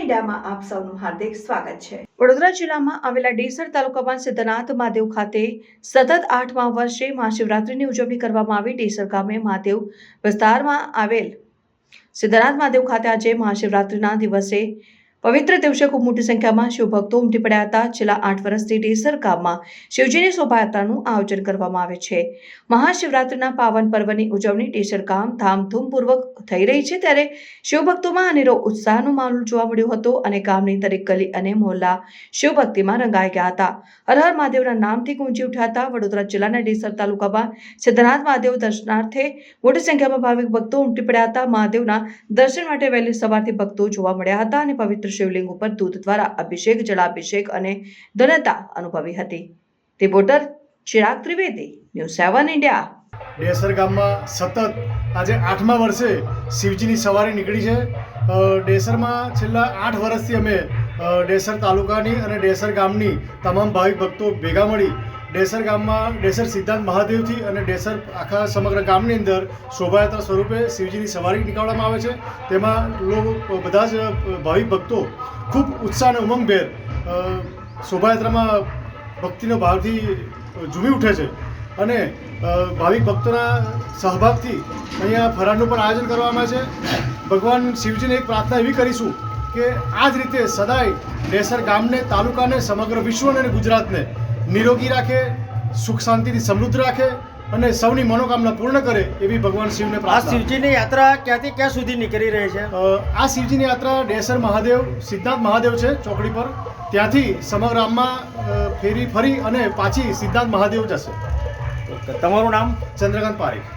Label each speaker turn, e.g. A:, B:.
A: ઇન્ડિયામાં આપ સૌનું હાર્દિક સ્વાગત છે. વડોદરા જિલ્લામાં આવેલા ડેસર તાલુકામાં સિદ્ધનાથ મહાદેવ ખાતે સતત આઠમા વર્ષે મહાશિવરાત્રિની ઉજવણી કરવામાં આવી. ડેસર ગામે મહાદેવ વિસ્તારમાં આવેલ સિદ્ધનાથ મહાદેવ ખાતે આજે મહાશિવરાત્રિના દિવસે પવિત્ર દિવસે ખૂબ મોટી સંખ્યામાં શિવભક્તો ઉમટી પડ્યા હતા. છેલ્લા આઠ વર્ષથી ડેસર ગામમાં શિવજીની શોભાયાત્રાનું આયોજન કરવામાં આવે છે. મહાશિવરાત્રિના પાવન પર્વની ઉજવણી ડેસર ગામ ધામધૂમપૂર્વક થઈ રહી છે ત્યારે શિવભક્તોમાં અનેરો ઉત્સાહનો માહોલ જોવા મળ્યો હતો અને ગામની દરેક ગલી અને મોહલ્લા શિવભક્તિમાં રંગાઈ ગયા હતા. હર હર મહાદેવના નામથી ગુંજી ઉઠ્યા હતા. વડોદરા જિલ્લાના ડેસર તાલુકામાં સિદ્ધનાથ મહાદેવ દર્શનાર્થે મોટી સંખ્યામાં ભાવિક ભક્તો ઉમટી પડ્યા હતા. મહાદેવના દર્શન માટે વહેલી સવારથી ભક્તો જોવા મળ્યા હતા અને પવિત્ર શિવલિંગ ઉપર દૂધ દ્વારા અભિષેક, જળાભિષેક અને ધનતા અનુભવી હતી. Reporter Chirag Trivedi, news seven India.
B: Desar ગામમાં સતત આજે આઠમા વર્ષે શિવજીની સવારી નીકળી છે. ડેસરમાં છેલ્લા આઠ વર્ષથી અમે ડેસર તાલુકાની અને ડેસર ગામની તમામ ભાવિક ભક્તો ભેગા મળી ડેસર ગામમાં, ડેસર સિદ્ધાંત મહાદેવથી અને ડેસર આખા સમગ્ર ગામની અંદર શોભાયાત્રા સ્વરૂપે શિવજીની સવારી નીકાળવામાં આવે છે. તેમાં લોકો બધા જ ભાવિક ભક્તો ખૂબ ઉત્સાહ અને ઉમંગભેર શોભાયાત્રામાં ભક્તિનો ભાવથી ઝૂમી ઉઠે છે. અને ભાવિક ભક્તોના સહભાગથી અહીંયા ફરાળનું પણ આયોજન કરવામાં આવે છે. ભગવાન શિવજીને એક પ્રાર્થના એવી કરીશું કે આ જ રીતે સદાય ડેસર ગામને, તાલુકાને, સમગ્ર વિશ્વને અને ગુજરાતને નિરોગી રાખે સુખ શાંતિથી સમૃદ્ધ રાખે અને સૌની મનોકામના પૂર્ણ કરે એવી ભગવાન શિવને
C: આ શિવજીની યાત્રા ક્યાંથી ક્યાં સુધી નીકળી રહી છે?
B: આ શિવજીની યાત્રા ડેસર મહાદેવ સિદ્ધાર્થ મહાદેવ છે ચોકડી પર. ત્યાંથી સમગ્ર આમમાં ફેરી ફરી અને પાછી સિદ્ધાર્થ મહાદેવ જશે.
C: તમારું નામ?
B: ચંદ્રકાંત પારેખ.